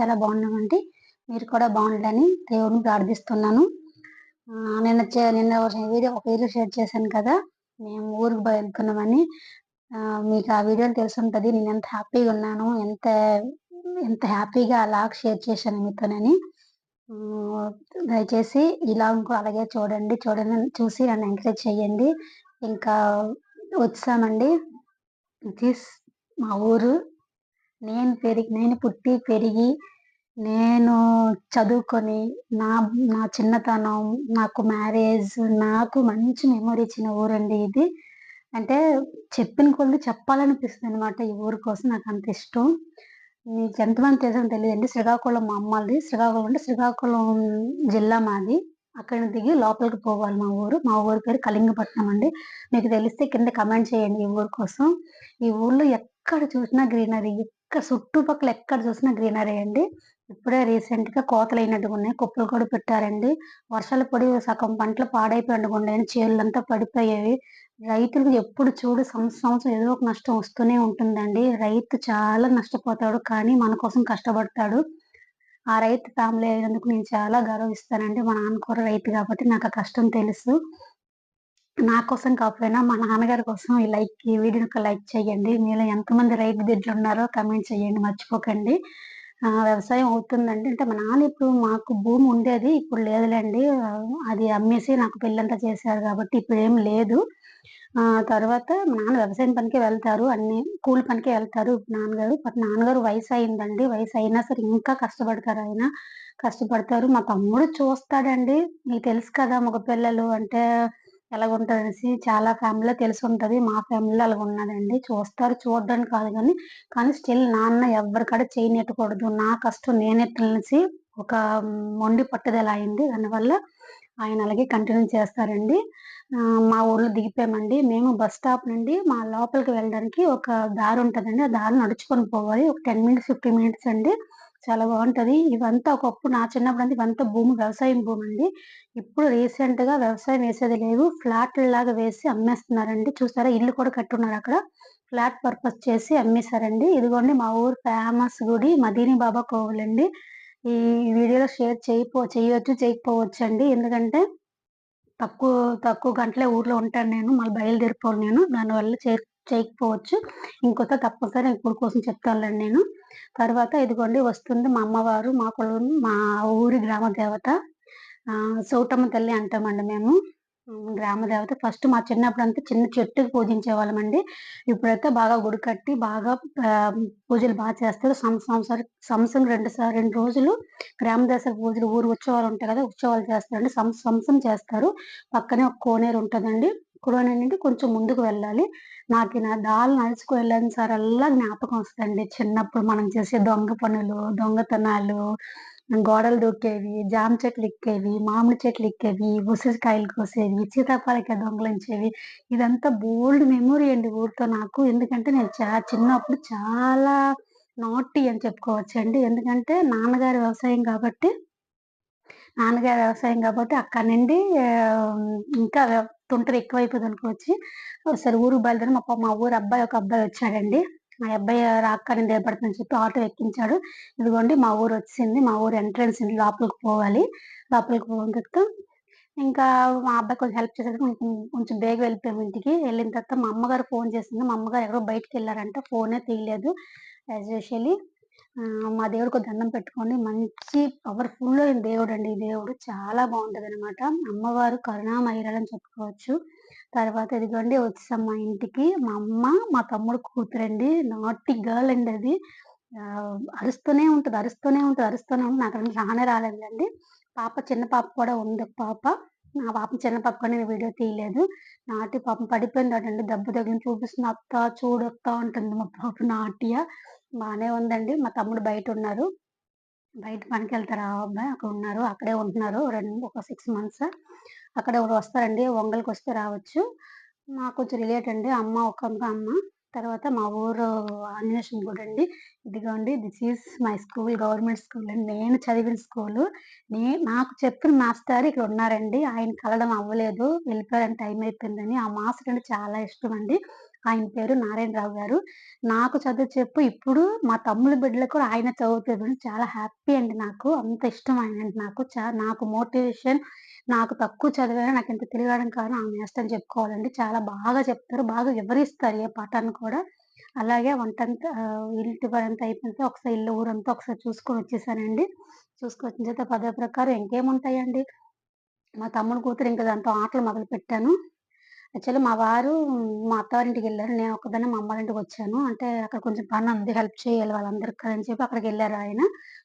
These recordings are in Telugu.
చాలా బాగున్నామండి. మీరు కూడా బాగుండాలని దేవుడిని ప్రార్థిస్తున్నాను. నిన్న నిన్న వీడియో ఒక వీడియో షేర్ చేశాను కదా. మేము ఊరికి వెళ్తున్నామని మీకు ఆ వీడియో తెలిసి ఉంటుంది నేను ఎంత హ్యాపీగా ఉన్నాను ఎంత ఎంత హ్యాపీగా ఆ లాగ్ షేర్ చేశాను మీతోనని. దయచేసి ఇలా ఇంకో అలాగే చూడండి. చూడండి చూసి నన్ను ఎంకరేజ్ చేయండి. ఇంకా వచ్చామండి. మా ఊరు నేను పెరిగి నేను పుట్టి పెరిగి నేను చదువుకొని నా నా చిన్నతనం నాకు మ్యారేజ్ నాకు మంచి మెమొరీ ఇచ్చిన ఊరండి ఇది. అంటే చెప్పిన కొద్ది చెప్పాలనిపిస్తుంది అనమాట ఈ ఊరు కోసం నాకు అంత ఇష్టం. మీకు ఎంతమంది తెలియదు తెలియదండి. శ్రీకాకుళం మా అమ్మది శ్రీకాకుళం అంటే శ్రీకాకుళం జిల్లా మాది. అక్కడ దిగి లోపలికి పోవాలి మా ఊరు. మా ఊరు పేరు కళింగపట్నం అండి. మీకు తెలిస్తే కింద కమెంట్ చేయండి ఈ ఊరు కోసం. ఈ ఊర్లో ఎక్కడ చూసినా గ్రీనరీ ఎక్కడ చుట్టుపక్కల ఎక్కడ చూసినా గ్రీనరీ అండి. ఇప్పుడే రీసెంట్గా కోతలు అయినట్టుగా ఉన్నాయి. కుప్పలు కూడా పెట్టారండి. వర్షాలు పడి సగం పంటలు పాడైపోయినట్టుగా ఉన్నాయి. చేళ్ళంతా పడిపోయేవి. రైతులకు ఎప్పుడు చూడు సంవత్సరం ఏదో ఒక నష్టం వస్తూనే ఉంటుందండి. రైతు చాలా నష్టపోతాడు. కానీ మన కోసం కష్టపడతాడు. ఆ రైతు ఫ్యామిలీ అయినందుకు నేను చాలా గౌరవిస్తానండి. మా నాన్న కూడా రైతు కాబట్టి నాకు ఆ కష్టం తెలుసు. నా కోసం కాకపోయినా మా నాన్నగారి కోసం ఈ లైక్ ఈ వీడియోని ఒక లైక్ చేయండి. మీలో ఎంతమంది రైతు దగ్గర ఉన్నారో కమెంట్ చేయండి. మర్చిపోకండి. వ్యవసాయం అవుతుందండి అంటే మా నాన్న ఇప్పుడు మాకు భూమి ఉండేది ఇప్పుడు లేదులేండి. అది అమ్మేసి నాకు పెళ్ళంతా చేశారు కాబట్టి ఇప్పుడు ఏం లేదు. తర్వాత మా నాన్న వ్యవసాయం పనికి వెళ్తారు అన్ని కూలి పనికి వెళ్తారు. నాన్నగారు నాన్నగారు వయసు అయిందండి వయసు అయినా సరే ఇంకా కష్టపడతారు ఆయన. కష్టపడతారు. మా తమ్ముడు చూస్తాడండి. మీకు తెలుసు కదా మగ పిల్లలు అంటే ఎలాగుంటుందనేసి చాలా ఫ్యామిలీలో తెలిసి ఉంటుంది మా ఫ్యామిలీలో అలాగ ఉన్నదండి చూస్తారు. చూడడానికి కాదు కానీ కానీ స్టిల్ నాన్న ఎవరికాడ చేయనెట్టకూడదు. నా కష్టం నేనే ఒక మొండి పట్టుదల అయింది. దానివల్ల ఆయన అలాగే కంటిన్యూ చేస్తారండి. మా ఊర్లో దిగిపోయామండి. మేము బస్ స్టాప్ నుండి మా లోపలికి వెళ్ళడానికి ఒక దారి ఉంటుందండి ఆ దారి నడుచుకొని పోవాలి. ఒక టెన్ మినిట్స్ ఫిఫ్టీన్ మినిట్స్ అండి. చాలా బాగుంటది. ఇవంతా ఒకప్పుడు నా చిన్నప్పుడు అంటే ఇవంతా భూమి వ్యవసాయం భూమి అండి. ఇప్పుడు రీసెంట్గా వ్యవసాయం వేసేది లేదు. ఫ్లాట్ లాగా వేసి అమ్మేస్తున్నారండి. చూసారా? ఇల్లు కూడా కట్టున్నారు అక్కడ. ఫ్లాట్ పర్పస్ చేసి అమ్మేశారండి. ఇదిగోండి మా ఊరు ఫేమస్ గుడి మదీని బాబా కోవిల్ అండి. ఈ వీడియోలో షేర్ చేయపో చేయవచ్చు చేయకపోవచ్చు అండి ఎందుకంటే తక్కువ తక్కువ గంటలే ఊర్లో ఉంటాను నేను. మళ్ళీ బయలుదేరిపోను నేను. దానివల్ల చే చేయకపోవచ్చు. ఇంకొక తప్పనిసరి ఇప్పుడు కోసం చెప్తానులేండి నేను. తర్వాత ఇదిగోండి వస్తుంది మా అమ్మవారు మా కులం మా ఊరి గ్రామ దేవత సౌటమ్మ తల్లి అంటామండి మేము. గ్రామ దేవత. ఫస్ట్ మా చిన్నప్పుడు అంతా చిన్న చెట్టుకు పూజించే వాళ్ళమండి ఇప్పుడైతే బాగా గుడి కట్టి బాగా పూజలు బాగా చేస్తారు. సంవత్సరం సంవత్సరం రెండు సార్ రెండు రోజులు గ్రామ దేశ పూజలు ఊరు ఉత్సవాలు ఉంటాయి కదా ఉత్సవాలు చేస్తారండి. సంవత్సరం చేస్తారు. పక్కనే ఒక కోనేరు ఉంటుందండి. కోనేరు నుండి కొంచెం ముందుకు వెళ్ళాలి. నాకు నా దాలు నడుచుకు వెళ్ళాను సార్ అలా జ్ఞాపకం వస్తుంది చిన్నప్పుడు మనం చేసే దొంగ పనులు దొంగతనాలు గోడలు దొక్కేవి జామ చెట్లు ఎక్కేవి మామిడి చెట్లు ఎక్కేవి ఉసిరికాయలు కోసేవి సీతాఫలకాయ దొంగలించేవి. ఇదంతా బోల్డ్ మెమొరీ అండి ఊరితో నాకు. ఎందుకంటే నేను చా చిన్నప్పుడు చాలా నాటి అని చెప్పుకోవచ్చు అండి ఎందుకంటే నాన్నగారి వ్యవసాయం కాబట్టి నాన్నగారి వ్యవసాయం కాబట్టి అక్కడ నుండి ఇంకా తుంటరు ఎక్కువైపోతుంది అనుకోవచ్చు. సరే ఊరు బయలుదేరి మా మా ఊరు అబ్బాయి ఒక అబ్బాయి వచ్చాడండి. మా అబ్బాయి రాక్కని దేపడుతుందని చెప్పి ఆటో ఎక్కించాడు. ఇదిగోండి మా ఊరు వచ్చింది. మా ఊరు ఎంట్రన్స్ లోపలికి పోవాలి. లోపలికి పోయిన ఇంకా మా అబ్బాయి కొంచెం హెల్ప్ చేసేది కొంచెం కొంచెం బేగ వెళ్ళిపోయాము ఇంటికి. వెళ్ళిన తర్వాత మా అమ్మగారు ఫోన్ చేసింది. మా అమ్మగారు ఎవరో బయటకు వెళ్ళారంట. ఫోనే తీయలేదు. యాజ్ యూజువలీ మా దేవుడికి దండం పెట్టుకోండి. మంచి పవర్ఫుల్ అయిన దేవుడు అండి ఈ దేవుడు చాలా బాగుంటుంది అనమాట అమ్మవారు కరుణామహిరని చెప్పుకోవచ్చు. తర్వాత ఇదిగోండి వచ్చేసాం మా ఇంటికి. మా అమ్మ మా తమ్ముడు కూతురండి. నాటి గర్ల్ అండి అది. అరుస్తూనే ఉంటుంది అరుస్తూనే ఉంటుంది అరుస్తూనే ఉంటుంది. నాకు రానే రాలేదండి పాప చిన్న పాప కూడా ఉంది పాప. నా పాప చిన్న పాప కూడా నేను వీడియో తీయలేదు. నాటి పాపం పడిపోయింది అటండి దెబ్బ తగిలిన చూపిస్తున్న అత్త చూడొత్త ఉంటుంది మా పాప నాట్య. బాగానే ఉందండి. మా తమ్ముడు బయట ఉన్నారు బయట పనికి వెళ్తారు ఆ అబ్బాయి? అక్కడ ఉన్నారు. అక్కడే ఉంటున్నారు. రెండు ఒక సిక్స్ మంత్స్ అక్కడ వస్తారండి? వంగల్కి వస్తే రావచ్చు. మాకు కొంచెం రిలేట్ అండి. అమ్మ ఒక అమ్మ తర్వాత మా ఊరు ఆంజనేషన్ కూడా అండి. ఇదిగోండి this is my school government school అండి నేను చదివిన స్కూల్ నే నాకు చెప్పిన మాస్టర్ ఇక్కడ ఉన్నారండి. ఆయన కలడం అవ్వలేదు. వెళ్ళిపోయారని టైం అయిపోయిందని. ఆ మాస్టర్ అంటే చాలా ఇష్టం అండి. ఆయన పేరు నారాయణరావు గారు. నాకు చదువు చెప్పు ఇప్పుడు మా తమ్ముడు బిడ్డలు కూడా ఆయన చదువుతారు చాలా హ్యాపీ అండి నాకు. అంత ఇష్టం ఆయన నాకు. చా నాకు మోటివేషన్ నాకు తక్కువ చదివైనా నాకు ఇంత తెలియడం కారణం ఆమె మేస్టర్ చెప్పుకోవాలండి. చాలా బాగా చెప్తారు. బాగా వివరిస్తారు ఏ పాఠాన్ని కూడా. అలాగే వంటంతా ఇంటి పని అంతా అయిపోయిన ఒకసారి ఇల్లు ఊరంతా ఒకసారి చూసుకొని వచ్చేసానండి. చూసుకొని వచ్చిన తర్వాత పదవి ప్రకారం ఇంకేముంటాయండి? మా తమ్ముడు కూతురు ఇంకా దాంతో ఆటలు మొదలు పెట్టాను యాక్చువల్లీ మా వారు మా అత్తవారింటికి వెళ్ళారు. నేను ఒక్కదాన్నే మా అమ్మారింటికి వచ్చాను. అంటే అక్కడ కొంచెం పని ఉంది. హెల్ప్ చేయాలి వాళ్ళందరికీ అని చెప్పి అక్కడికి వెళ్ళారు ఆయన.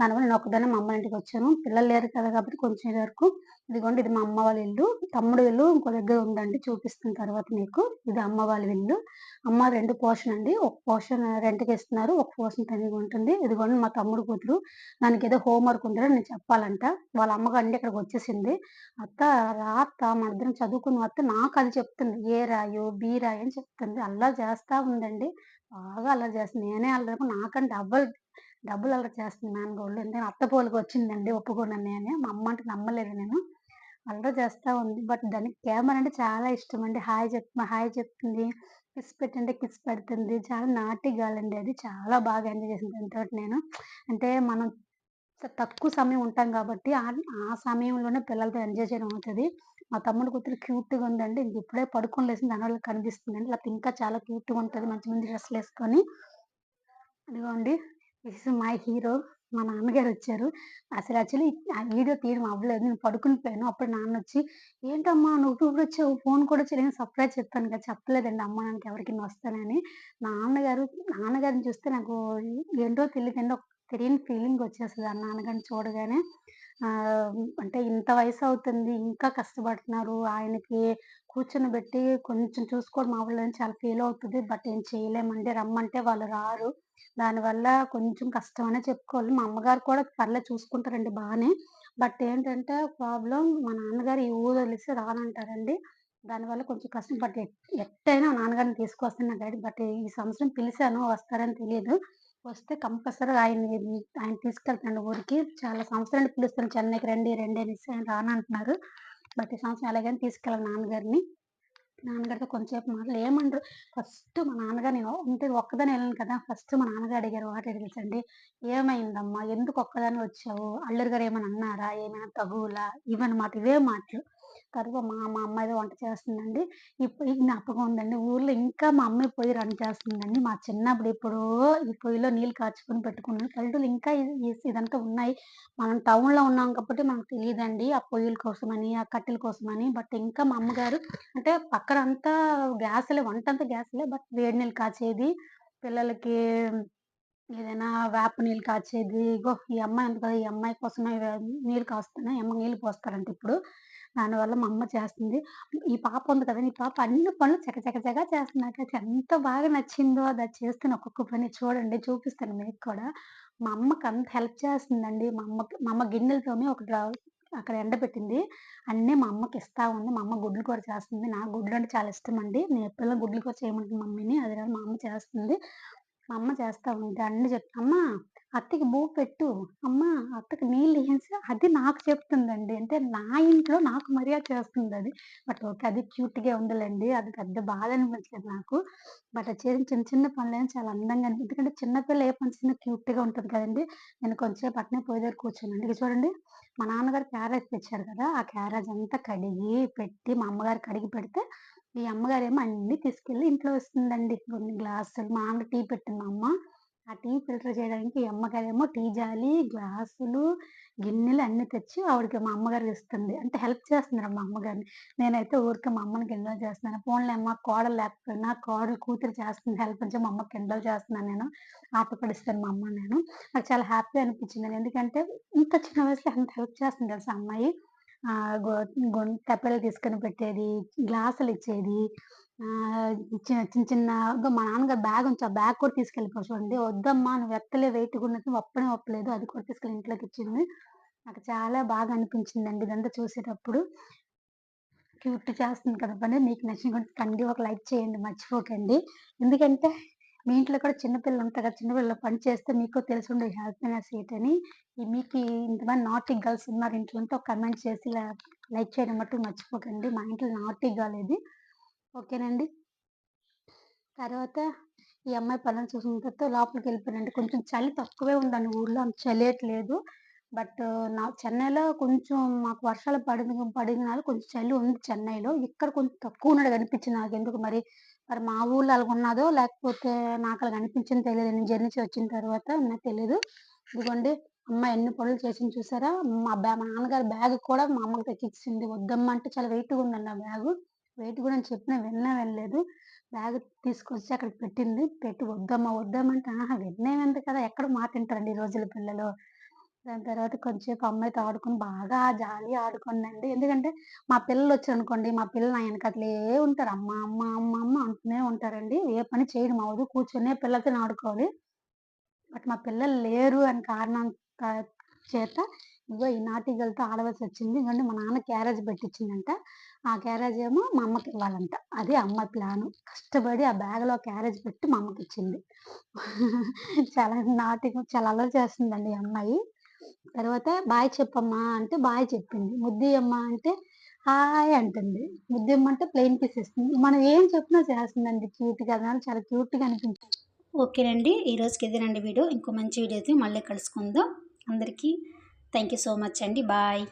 దానివల్ల నేను ఒక్కదాన్నే మా అమ్మారింటికి వచ్చాను. పిల్లలు లేరు కదా కాబట్టి కొంచెం వరకు. ఇదిగోండి ఇది మా అమ్మ వాళ్ళ ఇల్లు. తమ్ముడు ఇల్లు ఇంకో దగ్గర ఉందండి. చూపిస్తున్న తర్వాత మీకు. ఇది అమ్మ వాళ్ళ ఇల్లు. అమ్మ రెండు పోర్షన్ అండి. ఒక పోర్షన్ రెంట్కి ఇస్తున్నారు. ఒక పోర్షన్ తనిగా ఉంటుంది. ఇదిగోండి మా తమ్ముడు కూతురు. దానికి ఏదో హోంవర్క్ ఉందని నేను చెప్పాలంట. వాళ్ళ అమ్మగారి ఇక్కడికి వచ్చేసింది. అత్త రా అత్త మన ఇద్దరం చదువుకున్న అత్త నాకు అది చెప్తుంది ఏ రాయో బీ రాయో అని చెప్తుంది. అల్లా చేస్తూ ఉందండి బాగా అల్లరి చేస్తుంది. నేనే అల్లరి నాకంటే డబ్బులు డబ్బులు అల్లరి చేస్తుంది మేనగోళ్ళు ఎందుకంటే అత్త పోలికి వచ్చిందండి ఒప్పుకున్నాను నేనే మా అమ్మ అంటే నమ్మలేదు నేను. అల్లరి చేస్తా ఉంది. బట్ దానికి కెమెరా అంటే చాలా ఇష్టం అండి. హాయ్ చెప్ హాయ్ చెప్తుంది. కిస్ పెట్టంటే కిస్ పెడుతుంది. చాలా నాటి అండి అది. చాలా బాగా ఎంజాయ్ చేసింది దాంతో నేను. అంటే మనం తక్కువ సమయం ఉంటాం కాబట్టి ఆ సమయంలోనే పిల్లలతో ఎంజాయ్ చేయడం అవుతుంది. మా తమ్ముడు కూతురు క్యూట్‌గా ఉందండి. ఇంక ఇప్పుడే పడుకొని లేసింది దానివల్ల కనిపిస్తుందండి. లేకపోతే ఇంకా చాలా క్యూట్‌గా ఉంటుంది మంచి మంచి డ్రెస్సులు వేసుకొని అదిగోండి దిస్ ఇస్ మై హీరో. మా నాన్నగారు వచ్చారు. అసలు యాక్చువల్లీ ఆ వీడియో తీయడం అవ్వలేదు. నేను పడుకుని పోయాను. అప్పుడు నాన్నొచ్చి, "ఏంటమ్మా నువ్వు ఇప్పుడు వచ్చావు ఫోన్ కూడా చేయలేదు సర్ప్రైజ్ చెప్తాను కదా! చెప్పలేదండి అమ్మ, నాన్నకి ఎవరికైనా వస్తానని." నాన్నగారు నాన్నగారిని చూస్తే నాకు ఏంటో తెలీదండి. ఒక తెలియని ఫీలింగ్ వచ్చేస్తుంది ఆ నాన్నగారిని చూడగానే. అంటే ఇంత వయసు అవుతుంది ఇంకా కష్టపడుతున్నారు. ఆయనకి కూర్చొనిబెట్టి కొంచెం చూసుకోవడం అవ్వలేదని చాలా ఫీల్ అవుతది. బట్ ఏం చేయలేమండి. రమ్మంటే వాళ్ళు రారు. దానివల్ల కొంచెం కష్టం అనే చెప్పుకోవాలి. మా అమ్మగారు కూడా పర్లేదు చూసుకుంటారండి బానే. బట్ ఏంటంటే ప్రాబ్లమ్ మా నాన్నగారు ఈ ఊరు వదిలేసి రానంటారండి. దానివల్ల కొంచెం కష్టం. బట్ ఎట్టైనా మా నాన్నగారిని తీసుకొస్తాను నా డాడీ. బట్ ఈ సంవత్సరం పిలిచాను వస్తారని తెలీదు. వస్తే కంపల్సరీగా ఆయన ఆయన తీసుకెళ్తాను ఊరికి. చాలా సంవత్సరానికి పిలుస్తాను చెన్నైకి రండి, రండి అనేసి ఆయన రానంటున్నారు. బట్ ఈ సంవత్సరం ఎలాగైనా తీసుకెళ్ళాను నాన్నగారిని. నాన్నగారితో కొంచెంసేపు మాటలు ఏమంటారు ఫస్ట్ మా నాన్నగారు నేను అంటే ఒక్కదాన్నే వెళ్ళను కదా! ఫస్ట్ మా నాన్నగారు అడిగారు వాట్ తెలుసండి. "ఏమైందమ్మా? ఎందుకు ఒక్కదాని వచ్చావు? అల్లరి గారు ఏమైనా అన్నారా? ఏమైనా తగువులా?" ఇవన్నమాట. ఇవే మాటలు. తర్వాత మా మా అమ్మాయిది వంట చేస్తుందండి. ఇప్పుడు జ్ఞాపకం ఉందండి. ఊర్లో ఇంకా మా అమ్మే పొయ్యి రన్ చేస్తుందండి. మా చిన్నప్పుడు ఎప్పుడో ఈ పొయ్యిలో నీళ్ళు కాచుకొని పెట్టుకున్నాను. పల్లెటూరులో ఇంకా ఇదంతా ఉన్నాయి. మనం టౌన్‌లో ఉన్నాం కాబట్టి మనకు తెలీదండి. ఆ పొయ్యిల కోసమని, ఆ కట్టెల కోసమని. బట్ ఇంకా మా అమ్మగారు అంటే పక్కన అంతా గ్యాస్లే గ్యాసులే వంటంతా గ్యాసులే. బట్ వేడి నీళ్ళు కాచేది. పిల్లలకి ఏదైనా వేప నీళ్ళు కాచేది. ఇగో ఈ అమ్మాయి ఉంది కదా! ఈ అమ్మాయి కోసమే నీళ్ళు కాస్తున్నా ఈ అమ్మకి నీళ్ళు పోస్తారంట ఇప్పుడు. దానివల్ల మా అమ్మ చేస్తుంది. ఈ పాప ఉంది కదా! ఈ పాప అన్ని పనులు చక చక చేస్తుంది. నాకైతే ఎంత బాగా నచ్చిందో అది చేస్తున్న ఒక్కొక్క పని చూడండి చూపిస్తాను మీకు కూడా. మా అమ్మకి అంత హెల్ప్ చేస్తుందండి. మా అమ్మకి మా అమ్మ గిన్నెలతోనే ఒక ఒక అక్కడ ఎండబెట్టింది. అన్నీ మా అమ్మకి ఇస్తా ఉంది. మా అమ్మ గుడ్లు కూర చేస్తుంది. నాకు గుడ్లు అంటే చాలా ఇష్టం అండి నేను ఎప్పుడైనా గుడ్లు కూర చేయమంటాను మమ్మీని. అది మా అమ్మ చేస్తుంది. మా అమ్మ చేస్తా ఉంది అన్ని చెప్తా అమ్మా అత్తకి బూ పెట్టు. అమ్మ అత్తకి నీళ్ళు వేసి అది నాకు చెప్తుందండి. అంటే నా ఇంట్లో నాకు మర్యాద చేస్తుంది అది బట్ ఓకే అది క్యూట్గా ఉందిలేండి. అది పెద్ద బాధ అనిపించలేదు నాకు. బట్ అది చేసిన చిన్న చిన్న పనులైనా చాలా అందంగా అనిపి ఎందుకంటే చిన్నపిల్ల ఏ పని చిన్న క్యూట్గా ఉంటుంది కదండి. నేను కొంచెం పట్టిన పోయి దగ్గర కూర్చున్నాను. ఇక చూడండి మా నాన్నగారు క్యారేజ్ తెచ్చారు కదా. ఆ క్యారేజ్ అంతా కడిగి పెట్టి మా అమ్మగారు కడిగి పెడితే ఈ అమ్మగారేమో అన్ని తీసుకెళ్ళి ఇంట్లో వస్తుందండి. కొన్ని గ్లాసులు మా నాన్న టీ పెట్టింది అమ్మ. ఆ టీ ఫిల్టర్ చేయడానికి ఈ అమ్మగారేమో టీ జాలి గ్లాసులు గిన్నెలు అన్ని తెచ్చి ఆవిడకి మా అమ్మగారికి ఇస్తుంది. అంటే హెల్ప్ చేస్తున్నారు మా అమ్మగారిని? నేనైతే ఊరికే మా అమ్మని కిండల్ చేస్తున్నాను. ఫోన్లో అమ్మ కోడలు లేకపోయినా కోడలు కూతురు చేస్తుంది హెల్ప్ అని మా అమ్మ కిండల్ చేస్తున్నాను నేను. ఆట పడిస్తాను మా అమ్మ నేను. నాకు చాలా హ్యాపీ అనిపించింది. ఎందుకంటే ఇంత చిన్న వయసులో ఎంత హెల్ప్ చేస్తుంది తెలుసా అమ్మాయి? తెప్పలు తీసుకొని పెట్టేది గ్లాసులు ఇచ్చేది చిన్న చిన్న చిన్న మా నాన్నగారు బ్యాగ్ ఉంచి ఆ బ్యాగ్ కూడా తీసుకెళ్ళిపో చూడండి. వద్దమ్మా నువ్వు ఎత్తలే వెయిట్ ఉన్నట్టు ఒప్పనే ఒప్పలేదు అది కూడా తీసుకెళ్ళి ఇంట్లోకి ఇచ్చింది. నాకు చాలా బాగా అనిపించిందండి ఇదంతా చూసేటప్పుడు. క్యూట్ చేస్తుంది కదా పని మీకు నచ్చిన కండి ఒక లైక్ చేయండి మర్చిపోకండి. ఎందుకంటే మీ ఇంట్లో కూడా చిన్నపిల్లలు ఉంటారు కదా చిన్నపిల్లలు పని చేస్తే మీకు తెలిసి ఉండే హ్యాపీనెస్ ఏంటని. మీకు ఇంతమంది నాటి గర్ల్స్ ఉన్నారు ఇంట్లో ఉంటే ఒక కమెంట్ చేసి లైక్ చేయడం మట్టు మర్చిపోకండి. మా ఇంట్లో నాటి గర్ల్ ఇది. ఓకేనండి? తర్వాత ఈ అమ్మాయి పనులు చూసిన తర్వాత లోపలికి వెళ్ళిపోయానండి కొంచెం చలి తక్కువే ఉందండి ఊర్లో అంత చలియట్లేదు బట్ నా చెన్నైలో కొంచెం మాకు వర్షాలు పడిన పడిన కొంచెం చలి ఉంది చెన్నైలో. ఇక్కడ కొంచెం తక్కువ ఉన్నాడు కనిపించింది నాకు ఎందుకు మరి? మరి మా ఊళ్ళో అలాగ ఉన్నదో లేకపోతే నాకు అలాగ అనిపించింది తెలియదు నేను జర్నీ వచ్చిన తర్వాత నాకు తెలియదు ఇదిగోండి అమ్మ ఎన్ని పనులు చేసింది చూసారా? మా బ్యా మా నాన్నగారి బ్యాగ్ కూడా మా అమ్మకి తెచ్చిచ్చింది. వద్దమ్మ అంటే చాలా వెయిట్గా ఉందండి ఆ బ్యాగ్. వెయిట్ కూడా నేను చెప్పిన విన్నా వెళ్ళలేదు బ్యాగ్ తీసుకొచ్చి అక్కడికి పెట్టింది. పెట్టి వద్దమ్మ వద్దమ్మ అంటే ఆహా విన్నేమంది కదా? ఎక్కడ మాట వింటారండి ఈ రోజుల పిల్లలు? దాని తర్వాత కొంచెంసేపు అమ్మాయితో ఆడుకొని బాగా జాలి ఆడుకున్నాండి ఎందుకంటే మా పిల్లలు వచ్చారనుకోండి మా పిల్లలు నా వెనకట్లే ఉంటారు. అమ్మ అమ్మ అమ్మ అమ్మ అంటూనే ఉంటారండి. ఏ పని చేయడం అవ్వదు కూర్చొనే పిల్లలతో ఆడుకోవాలి. బట్ మా పిల్లలు లేరు అని కారణం చేత ఇగో ఈ నాటికలతో ఆడవలసి వచ్చింది. ఎందుకంటే మా నాన్న క్యారేజ్ పెట్టించిందంట ఆ క్యారేజ్ ఏమో మా అమ్మకి ఇవ్వాలంట. అది అమ్మ ప్లాన్. కష్టపడి ఆ బ్యాగ్లో క్యారేజ్ పెట్టి మా అమ్మకి ఇచ్చింది. చాలా నాటికం చాలా అల్లరి చేస్తుందండి ఈ అమ్మాయి. తర్వాత బాయ్ చెప్పమ్మా అంటే బాయ్ చెప్పింది. ముద్ది అమ్మ అంటే హాయ్ అంటుంది. ముద్ది అమ్మ అంటే ప్లెయిన్ పీస్ ఇస్తుంది మనం ఏం చెప్పినా చేస్తుందండి క్యూట్ కదా చాలా క్యూట్గా అనిపించింది. ఓకేనండి. ఈరోజుకి ఇదేనండి వీడియో. ఇంకో మంచి వీడియో అయితే మళ్ళీ కలుసుకుందాం. అందరికీ థ్యాంక్ యూ సో మచ్ అండి. బాయ్.